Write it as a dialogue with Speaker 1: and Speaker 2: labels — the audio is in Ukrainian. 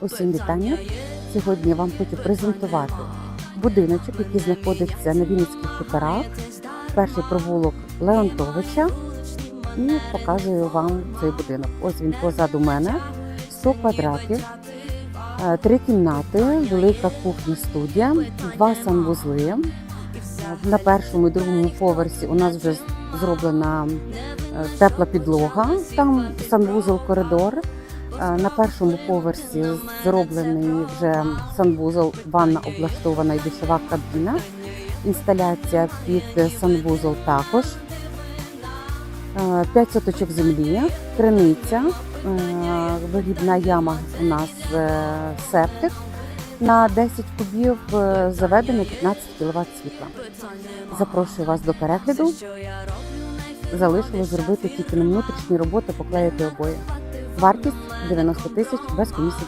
Speaker 1: Усім вітання. Сьогодні вам хочу презентувати будиночок, який знаходиться на Вінницьких хуторах. Перший провулок Леонтовича. І показую вам цей будинок. Ось він позаду мене. 100 квадратів, е, три кімнати, велика кухня студія, два санвузли. Е, На першому і другому поверсі у нас вже зроблена е, тепла підлога, там санвузол коридор. Е, На першому поверсі зроблений вже санвузол, ванна облаштована і душова кабіна. Інсталяція під санвузол також. Е, П'ять соточок землі, криниця, е, вигідна яма у нас е, септик. На 10 кубів е, заведено 15 кВт світла. Запрошую вас до перегляду. Залишилось зробити тільки на внутрішні роботи, поклеїти обоє. Вартість 90 тисяч без комісії.